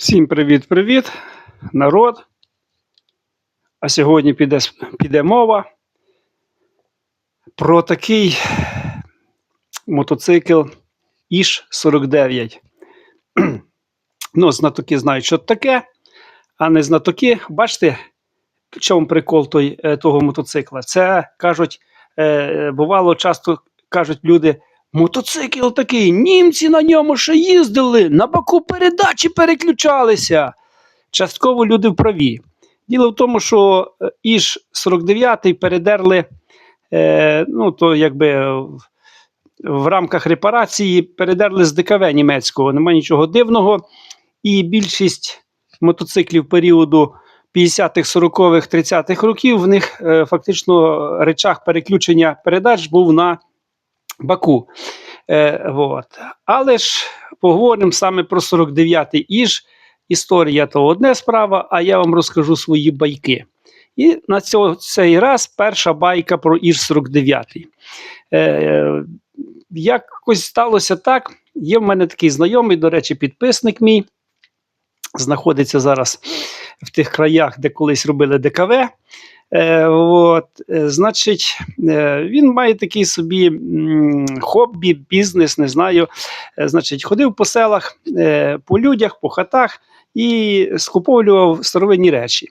Всім привіт-привіт, народ. А сьогодні піде, піде мова про такий мотоцикл Іж 49. ну, знатоки знають, що таке, а не знатоки. Бачите, в чому прикол той, е, того мотоцикла? Це кажуть, е, бувало, часто кажуть люди. Мотоцикл такий, німці на ньому ще їздили, на боку передачі переключалися. Частково люди вправі. Діло в тому, що е, Іж 49 передерли, е, ну, то якби в, в рамках репарації передерли з ДКВ німецького, немає нічого дивного. І більшість мотоциклів періоду 50-х, 40-х, 30-х років в них е, фактично речах переключення передач був на Баку. Е, вот. Але ж поговоримо саме про 49-й Іж. Історія то одне справа, а я вам розкажу свої байки. І на цього, цей раз перша байка про Іж 49. Е, якось сталося так. Є в мене такий знайомий, до речі, підписник мій. Знаходиться зараз в тих краях, де колись робили ДКВ. Е, от, значить, е, він має такий собі хобі, бізнес, не знаю. Е, значить, ходив по селах, по людях, по хатах і скуповував старовинні речі.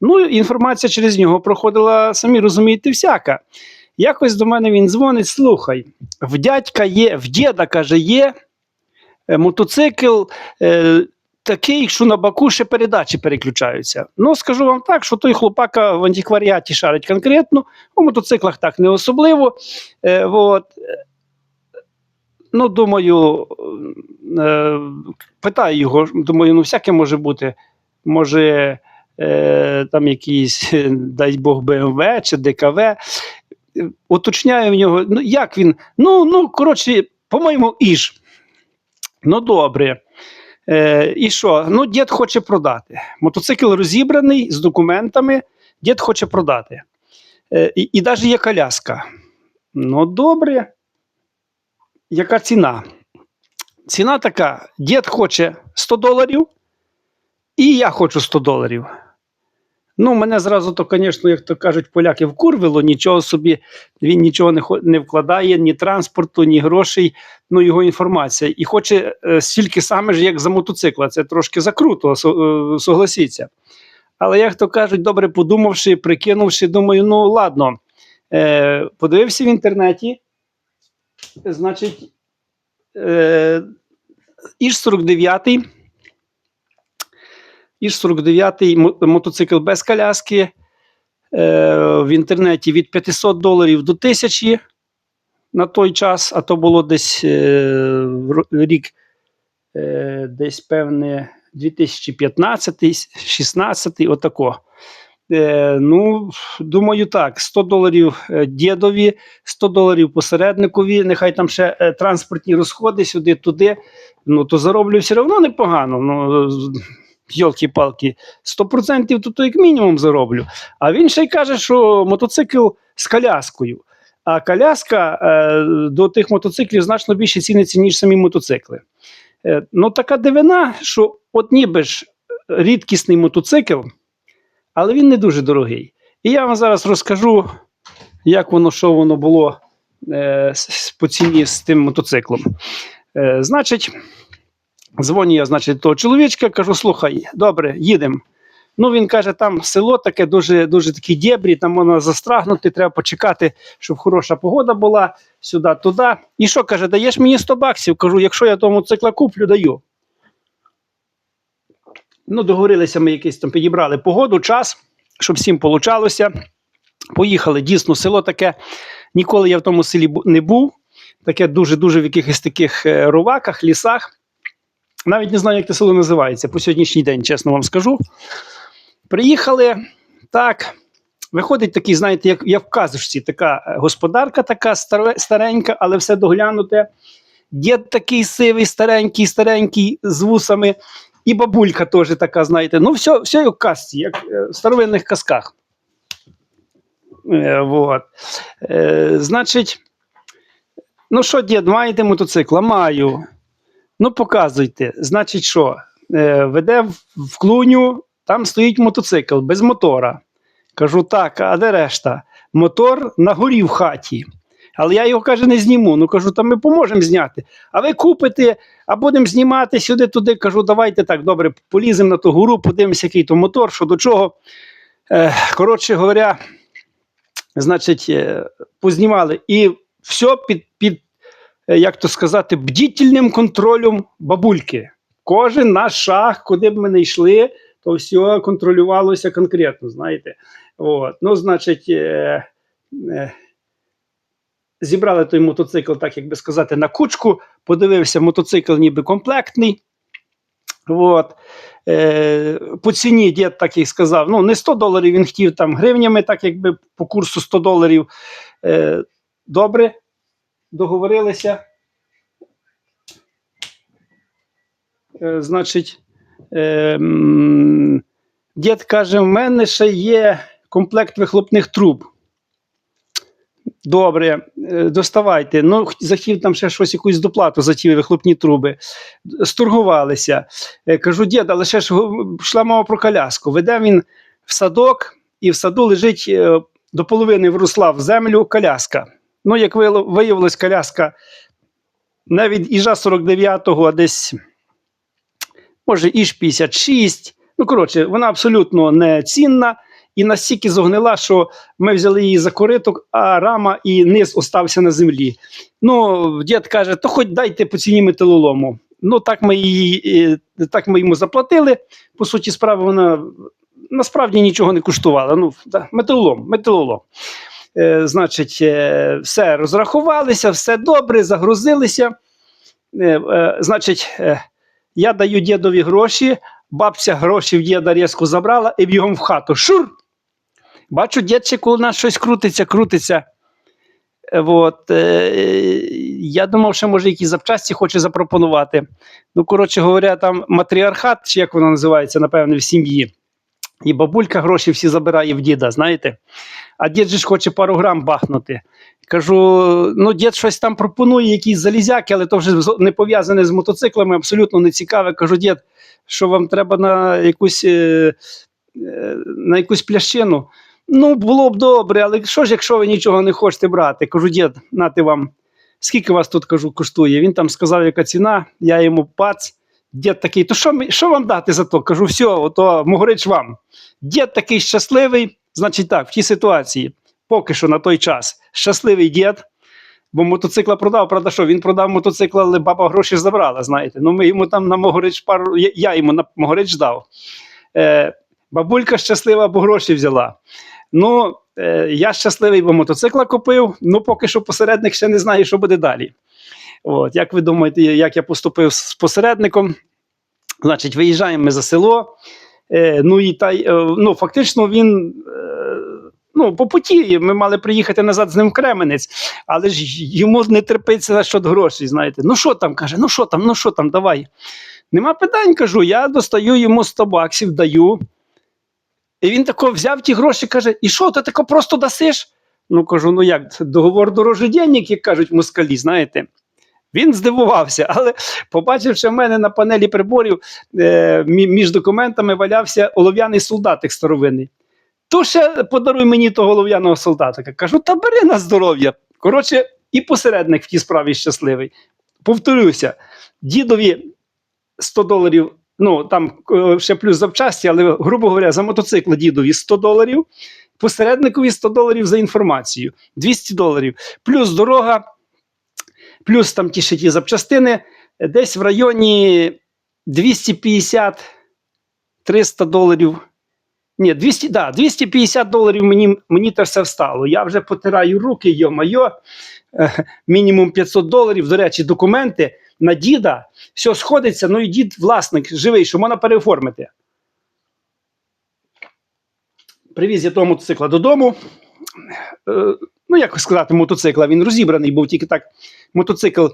Ну, інформація через нього проходила, самі розумієте, всяка. Якось до мене він дзвонить: слухай, в дядька є, в діда каже, є мотоцикл. Такий, що на баку ще передачі переключаються. Ну, скажу вам так, що той хлопака в антикваріаті шарить конкретно, у мотоциклах так не особливо. Е, от. Ну, думаю, е, питаю його, думаю, ну всяке може бути. Може, е, там якийсь, дай Бог, БМВ чи ДКВ. Уточняю в нього, ну як він? Ну, ну, коротше, по-моєму, іж. Ну, добре. Е, і що? Ну, дід хоче продати. Мотоцикл розібраний з документами, дід хоче продати. Е, і, і навіть є коляска. Ну, добре. Яка ціна? Ціна така: дід хоче 100 доларів, і я хочу 100 доларів. Ну, мене зразу то, звісно, як то кажуть, поляки вкурвило, нічого собі, він нічого не, не вкладає, ні транспорту, ні грошей, ну його інформація. І хоче е, стільки саме ж, як за мотоцикла. Це трошки закруто, со- е, согласіться. Але як то кажуть, добре подумавши, прикинувши, думаю, ну ладно. Е, подивився в інтернеті, значить, е, Іж 49 Іж 49 мо- мотоцикл без коляски. Е, в інтернеті від 500 доларів до 1000 на той час, а то було десь е, рік, е, десь певне 2015-16, отако. Е, ну, думаю, так: 100 доларів дідові, 100 доларів посередникові, нехай там ще транспортні розходи сюди-туди. Ну, то зароблю все одно непогано. Ну, йолки-палки, 100% то, то як мінімум зароблю. А він ще й каже, що мотоцикл з коляскою. А коляска е, до тих мотоциклів значно більше ціниться, ніж самі мотоцикли. Е, ну, така дивина, що от ніби ж рідкісний мотоцикл, але він не дуже дорогий. І я вам зараз розкажу, як воно, що воно було е, по ціні з тим мотоциклом. Е, значить, дзвоню я, значить, того чоловічка, кажу: слухай, добре, їдемо. Ну, він каже, там село таке дуже, дуже такі дєбрі, там можна застрагнути, треба почекати, щоб хороша погода була сюди, туди. І що каже, даєш мені 100 баксів? Кажу, якщо я того мотоцикла куплю, даю. Ну, договорилися ми якийсь там, підібрали погоду, час, щоб всім получалося. Поїхали. Дійсно, село таке. Ніколи я в тому селі не був. Таке дуже-дуже в якихось таких е, роваках, лісах. Навіть не знаю, як те село називається по сьогоднішній день, чесно вам скажу. Приїхали так. Виходить такий, знаєте, як, як в казочці, така е, господарка, така старе, старенька, але все доглянуте. Дід такий сивий, старенький, старенький, з вусами, і бабулька теж така, знаєте. Ну, все, все як в казці, як е, в старовинних казках. Е, вот. е, значить, ну що, дід, маєте мотоцикла? Маю. Ну, показуйте. Значить, що? е, веде в, клуню, там стоїть мотоцикл без мотора. Кажу, так, а де решта? Мотор на горі в хаті. Але я його каже, не зніму. Ну кажу, та ми поможемо зняти. А ви купите, а будемо знімати сюди-туди. Кажу, давайте так, добре, поліземо на ту гору, подивимося, який то мотор, що до чого. Е, коротше говоря, значить, е, познімали. І все під, під як то сказати, бдітельним контролем бабульки. Кожен наш шаг, куди б ми не йшли, то все контролювалося конкретно, знаєте. От. Ну, значить, е, е, зібрали той мотоцикл, так як би сказати, на кучку. Подивився, мотоцикл ніби комплектний. От. Е, по ціні дід так і сказав: ну, не 100 доларів він хотів там гривнями, так якби по курсу 100 доларів. Е, добре, договорилися. Е, значить, е, дід каже: в мене ще є комплект вихлопних труб. Добре, е, доставайте. Ну, захотів там ще щось, якусь доплату за ті вихлопні труби. Стургувалися. Кажу, дід, але ще ж йшла мова про коляску. Веде він в садок, і в саду лежить до половини вросла в землю коляска. Ну, як виявилось, коляска не від Іжа 49-го, а десь, може, Іж 56. Ну, коротше, вона абсолютно не цінна і настільки зогнила, що ми взяли її за кориток, а рама і низ остався на землі. Ну, дід каже, то хоч дайте по ціні металолому. Ну, так ми її, е, так ми йому заплатили. По суті, справи вона насправді нічого не коштувала. Ну, металолом, металолом. Е, значить, е, все розрахувалися, все добре, загрузилися. Е, значить, я даю дідові гроші, бабця гроші в діда різко забрала і бігом в хату. Шур! Бачу, дід коли у нас щось крутиться, крутиться. От, е, я думав, що може якісь запчасті хоче запропонувати. Ну, коротше говоря, там матріархат, чи як воно називається, напевне, в сім'ї. І бабулька гроші всі забирає в діда, знаєте. А дід же ж хоче пару грам бахнути. Кажу: ну, дід щось там пропонує, якісь залізяки, але то вже не пов'язане з мотоциклами, абсолютно не цікаве. Кажу, дід, що вам треба на якусь, е, е, на якусь плящину. Ну, було б добре, але що ж, якщо ви нічого не хочете брати? Кажу, дід, нати вам. Скільки вас тут кажу, коштує? Він там сказав, яка ціна, я йому пац. Дід такий, то що, що вам дати за то? Кажу, все, ото могорич вам. Дід такий щасливий, значить так, в тій ситуації, поки що на той час, щасливий дід, бо мотоцикла продав. Правда, що він продав мотоцикл, але баба гроші забрала. Знаєте, ну ми йому там на могорич пару, я йому на могорич дав. Е, бабулька щаслива, бо гроші взяла. Ну, е, я щасливий, бо мотоцикла купив. Ну, поки що посередник ще не знає, що буде далі. От, як ви думаєте, як я поступив з посередником? Значить, виїжджаємо ми за село. Е, ну і та, е, ну, фактично він. Е, Ну, по путі ми мали приїхати назад з ним в Кременець, але ж йому не терпиться щодо грошей. Знаєте, ну що там каже, ну що там, ну що там, давай. Нема питань, кажу, я достаю йому 100 баксів, даю. І він тако взяв ті гроші, каже: І що, ти тако просто дасиш? Ну кажу, ну як, договор дорожоденник, як кажуть москалі, знаєте. Він здивувався, але побачивши в мене на панелі приборів е, між документами валявся олов'яний солдатик старовинний. То ще подаруй мені того олов'яного солдатика. Кажу, та бери на здоров'я. Коротше, і посередник в тій справі щасливий. Повторюся, дідові 100 доларів, ну там е, ще плюс запчасті, але, грубо говоря, за мотоцикл дідові 100 доларів, посередникові 100 доларів за інформацію, 200 доларів, плюс дорога, плюс там ті ще ті запчастини, е, десь в районі 250-300 доларів. Ні, 200, да, 250 доларів мені, мені те все встало. Я вже потираю руки, йо-майо, е, мінімум 500 доларів. До речі, документи на діда, все сходиться, ну і дід власник живий, що можна переоформити. Привіз я того мотоцикла додому. Ну, як сказати, мотоцикла, він розібраний був тільки так. Мотоцикл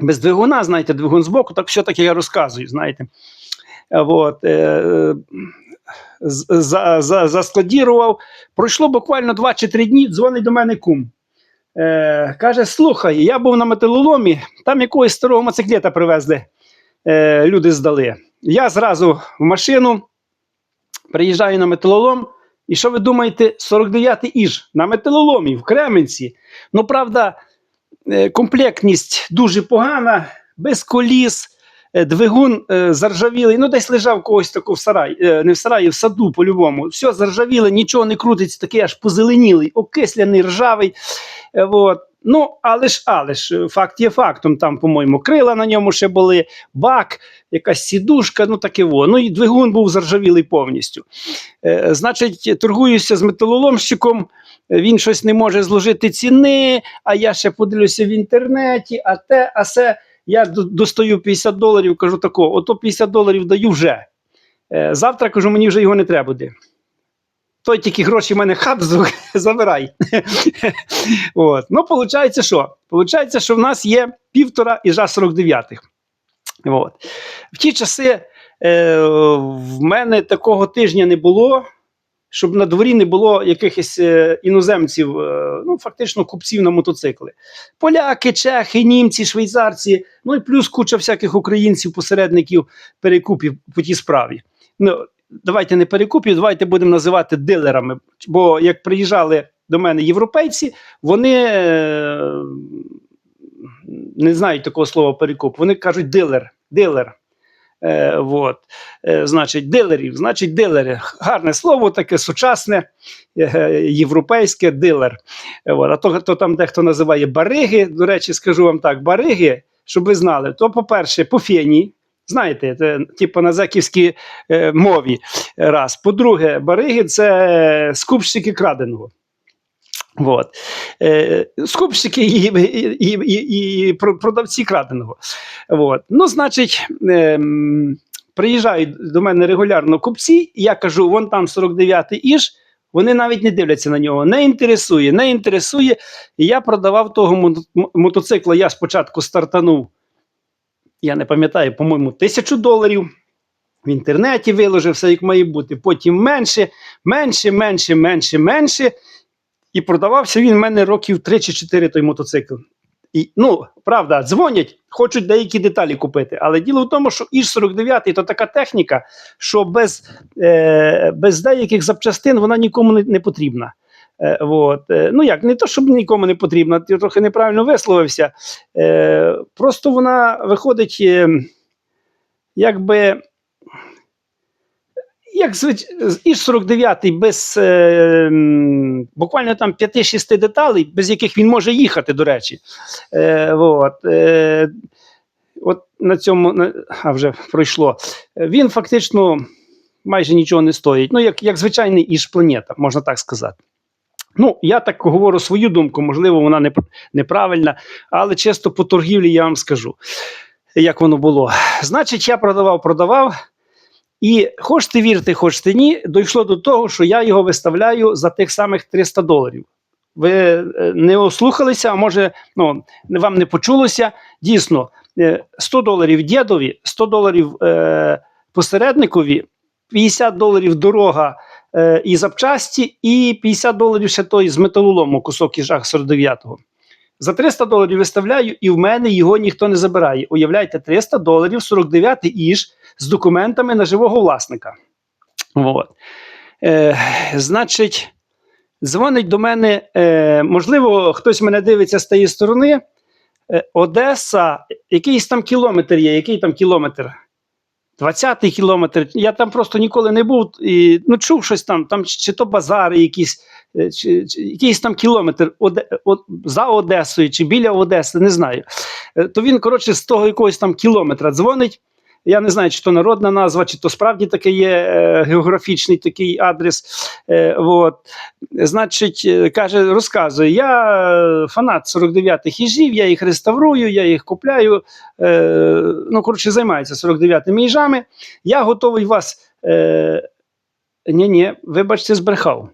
без двигуна, знаєте, двигун збоку, так все таки я розказую, знаєте. Вот, е, за, за, заскладірував. Пройшло буквально 2 чи 3 дні, дзвонить до мене кум. Е, каже: слухай, я був на металоломі, там якогось старого моциклета привезли. е, люди здали. Я зразу в машину приїжджаю на металолом. І що ви думаєте, 49-й іж на металоломі в Кременці. Ну, правда, е, комплектність дуже погана, без коліс, е, двигун е, заржавілий. Ну, десь лежав когось тако в сараї, не в сараї, в саду по-любому. Все заржавіле, нічого не крутиться, такий аж позеленілий, окисляний, ржавий. Вот. Ну, але ж, але ж, факт є фактом. Там, по-моєму, крила на ньому ще були, бак, якась сідушка, ну таке во. Ну і двигун був заржавілий повністю. Е, значить, торгуюся з металоломщиком, він щось не може зложити ціни, а я ще подивлюся в інтернеті, а те, а се. Я достаю 50 доларів, кажу тако, ото 50 доларів даю вже. Е, завтра кажу, мені вже його не треба буде. Той тільки гроші в мене хап з- забирай. От. Ну, виходить, що? Получається, що в нас є півтора іжа 49-х. От. В ті часи е, в мене такого тижня не було, щоб на дворі не було якихось е, іноземців, е, ну, фактично купців на мотоцикли. Поляки, чехи, німці, швейцарці, ну і плюс куча всяких українців, посередників, перекупів по тій справі. Ну, давайте не перекупів, давайте будемо називати дилерами. Бо як приїжджали до мене європейці, вони е, не знають такого слова перекуп. Вони кажуть дилер, дилер. Е, вот. е, значить, дилерів, значить, дилери. Гарне слово, таке сучасне, е, європейське дилер. Е, от. А то, то там дехто називає бариги. До речі, скажу вам так: бариги, щоб ви знали, то, по-перше, по фені. Знаєте, це, типу на заківській е, мові. Раз. По-друге, бариги це скупщики краденого. Вот. Е, скупщики і, і, і, і, продавці краденого. Вот. Ну, значить, ем, приїжджають до мене регулярно купці, і я кажу, вон там 49-й іж, вони навіть не дивляться на нього, не інтересує, не інтересує. Я продавав того мотоцикла. Я спочатку стартанув, я не пам'ятаю, по-моєму, тисячу доларів. В інтернеті виложив все, як має бути. Потім менше, менше, менше, менше, менше. І продавався він в мене років 3 чи 4 той мотоцикл. І, ну, правда, дзвонять, хочуть деякі деталі купити. Але діло в тому, що іж 49 то така техніка, що без, е, без деяких запчастин вона нікому не, не потрібна. Е, вот. е, ну як, не то, щоб нікому не потрібна, ти трохи неправильно висловився. Е, просто вона виходить, е, якби. Як звич... іж 49 без е, буквально там 5-6 деталей, без яких він може їхати, до речі. Е, от, е, от на цьому, а вже пройшло. Е, Він фактично майже нічого не стоїть. Ну, як, як звичайний іж планета, можна так сказати. Ну, я так говорю свою думку, можливо, вона не, неправильна, але чисто по торгівлі я вам скажу, як воно було. Значить, я продавав, продавав. І хочете вірте, хочете ні, дійшло до того, що я його виставляю за тих самих 300 доларів. Ви е, не ослухалися, а може, ну, вам не почулося. Дійсно, е, 100 доларів дідові, 100 доларів е, посередникові, 50 доларів дорога е, і запчасті, і 50 доларів ще той з металолому, кусок іжах 49-го. За 300 доларів виставляю, і в мене його ніхто не забирає. Уявляйте, 300 доларів, 49-й іж з документами на живого власника. От. Е, значить, дзвонить до мене, е, можливо, хтось мене дивиться з тієї сторони. Е, Одеса, якийсь там кілометр є, який там кілометр? 20-й кілометр. Я там просто ніколи не був і ну, чув щось там, там чи то базари якісь, е, чи, чи якийсь там кілометр Оде, о, за Одесою чи біля Одеси, не знаю. Е, То він, коротше, з того якогось там кілометра дзвонить. Я не знаю, чи то народна назва, чи то справді таке є е, географічний такий адрес. Е, от. Значить, е, каже, розказує: я фанат 49-х їжів, я їх реставрую, я їх купляю. Ну, коротше, займається 49-ми їжами. Я готовий вас. Е, ні, ні, вибачте, збрехав.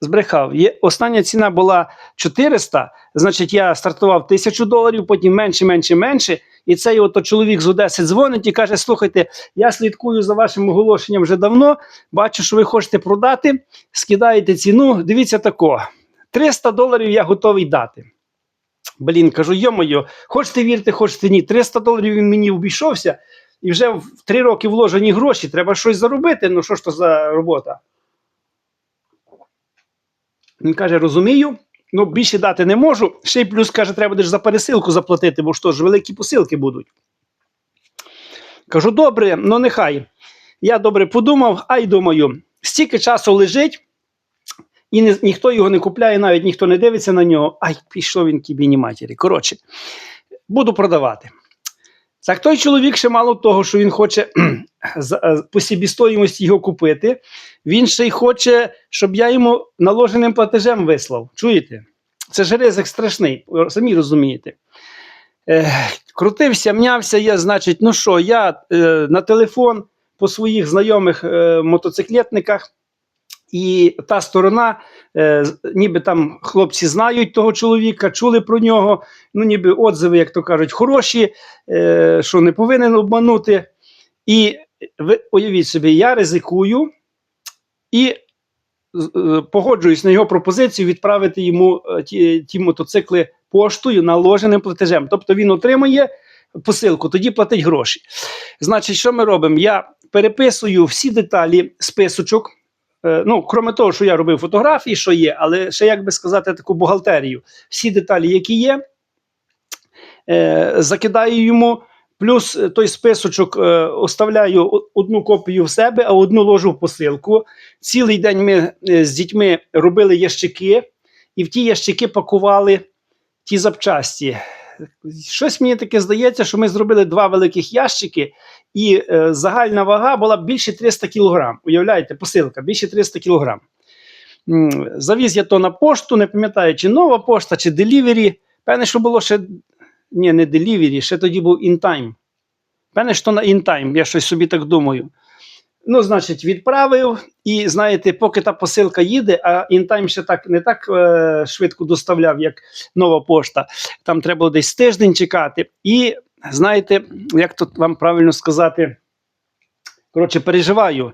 Збрехав. Остання ціна була 400, значить, я стартував 1000 доларів, потім менше, менше, менше. І цей ото чоловік з Одеси дзвонить і каже: Слухайте, я слідкую за вашим оголошенням вже давно. Бачу, що ви хочете продати, скидаєте ціну. Дивіться тако: 300 доларів я готовий дати. Блін, кажу, йо-моє, хочете вірте, хочете ні. 300 доларів він мені обійшовся. і вже в три роки вложені гроші, треба щось заробити. Ну що ж то за робота? Він каже: розумію, ну більше дати не можу. Ще й плюс каже, треба буде за пересилку заплатити, бо що ж великі посилки будуть. Кажу, добре, ну нехай. Я добре подумав, а й думаю, стільки часу лежить, і ні, ніхто його не купляє, навіть ніхто не дивиться на нього. Ай, пішов він кібіні матері. Коротше, буду продавати. Так той чоловік ще мало того, що він хоче е, по собі його купити, він ще й хоче, щоб я йому наложеним платежем вислав. Чуєте? Це ж ризик страшний, самі розумієте. Е, крутився, мнявся, я, значить, ну що, я е, на телефон по своїх знайомих е, мотоциклетниках, і та сторона, е, ніби там хлопці знають того чоловіка, чули про нього, ну ніби отзиви, як то кажуть, хороші, е, що не повинен обманути. І ви уявіть собі, я ризикую і е, погоджуюсь на його пропозицію відправити йому е, ті, ті мотоцикли поштою наложеним платежем. Тобто він отримує посилку, тоді платить гроші. Значить, що ми робимо? Я переписую всі деталі списочок. Е, Ну, крім того, що я робив фотографії, що є, але ще як би сказати, таку бухгалтерію. Всі деталі, які є, е, закидаю йому. Плюс той списочок е, оставляю одну копію в себе, а одну ложу в посилку. Цілий день ми е, з дітьми робили ящики, і в ті ящики пакували ті запчасті. Щось мені таке здається, що ми зробили два великих ящики, і е, загальна вага була більше 300 кг. Уявляєте, посилка більше 300 кг. Завіз я то на пошту, не пам'ятаю, чи нова пошта, чи делівері. Певне, що було ще. Ні, не делівері, ще тоді був інтайм. Певне, що на інтайм, я щось собі так думаю. Ну, значить, відправив, і знаєте, поки та посилка їде, а інтайм ще так не так е, швидко доставляв, як нова пошта. Там треба було десь тиждень чекати. І знаєте, як тут вам правильно сказати, коротше, переживаю,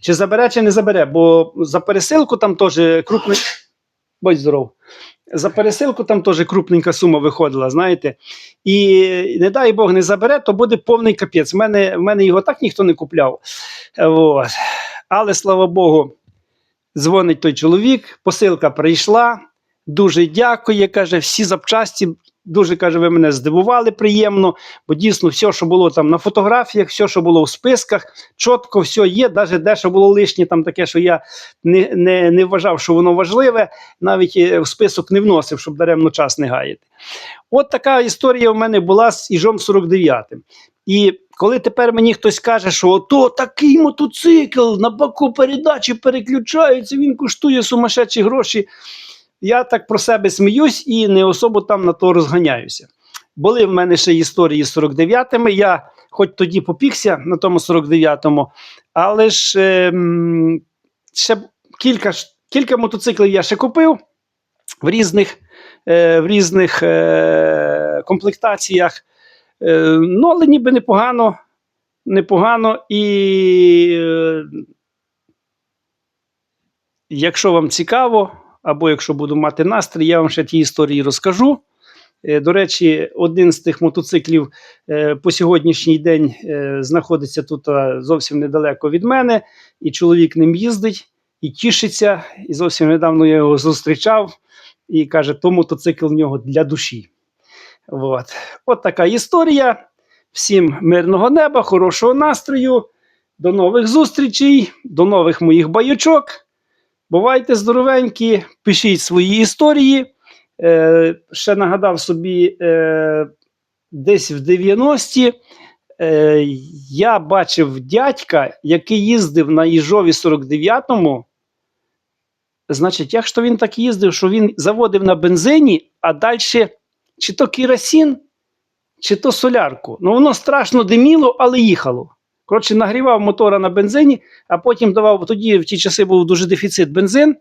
чи забере, чи не забере, бо за пересилку там теж крупний. Будь здоров. За пересилку там теж крупненька сума виходила, знаєте. І не дай Бог не забере, то буде повний капець. В мене, в мене його так ніхто не купляв. От. Але слава Богу, дзвонить той чоловік, посилка прийшла. Дуже дякує. Каже, всі запчасті. Дуже каже, ви мене здивували приємно, бо дійсно все, що було там на фотографіях, все, що було в списках, чітко все є. Навіть дещо було лишнє, там таке, що я не, не, не вважав, що воно важливе, навіть е, в список не вносив, щоб даремно час не гаяти. От така історія в мене була з Іжом 49. І коли тепер мені хтось каже, що ото такий мотоцикл на баку передачі переключається, він коштує сумасшедші гроші. Я так про себе сміюсь і не особо там на то розганяюся. Були в мене ще історії з 49-ми. Я хоч тоді попікся на тому 49-му, але ж ем, ще кілька, кілька мотоциклів я ще купив в різних, е, в різних е, комплектаціях. Е, ну, але ніби непогано, непогано. І е, якщо вам цікаво, або якщо буду мати настрій, я вам ще ті історії розкажу. Е, До речі, один з тих мотоциклів е, по сьогоднішній день е, знаходиться тут зовсім недалеко від мене, і чоловік ним їздить і тішиться. І зовсім недавно я його зустрічав і каже, то мотоцикл в нього для душі. От. От така історія. Всім мирного неба, хорошого настрою. До нових зустрічей, до нових моїх байочок. Бувайте здоровенькі, пишіть свої історії. Е, ще нагадав собі, е, десь в 90-ті е, я бачив дядька, який їздив на Їжові 49-му. Значить, як ж він так їздив, що він заводив на бензині, а далі чи то керосин, чи то солярку. Ну, воно страшно диміло, але їхало. Коротше, нагрівав мотора на бензині, а потім давав. Тоді в ті часи був дуже дефіцит бензин,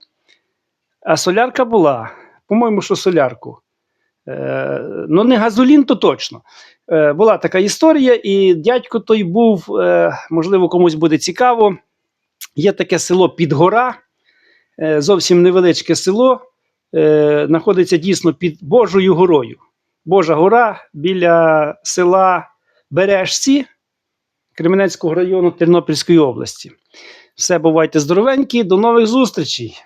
а солярка була. По-моєму, що солярку. Е, ну, не газолін, то точно. Е, була така історія, і дядько той був, е, можливо, комусь буде цікаво. Є таке село Підгора, е, зовсім невеличке село, е, знаходиться дійсно під Божою горою. Божа гора біля села Бережці. Кременецького району Тернопільської області. Все, бувайте здоровенькі, до нових зустрічей!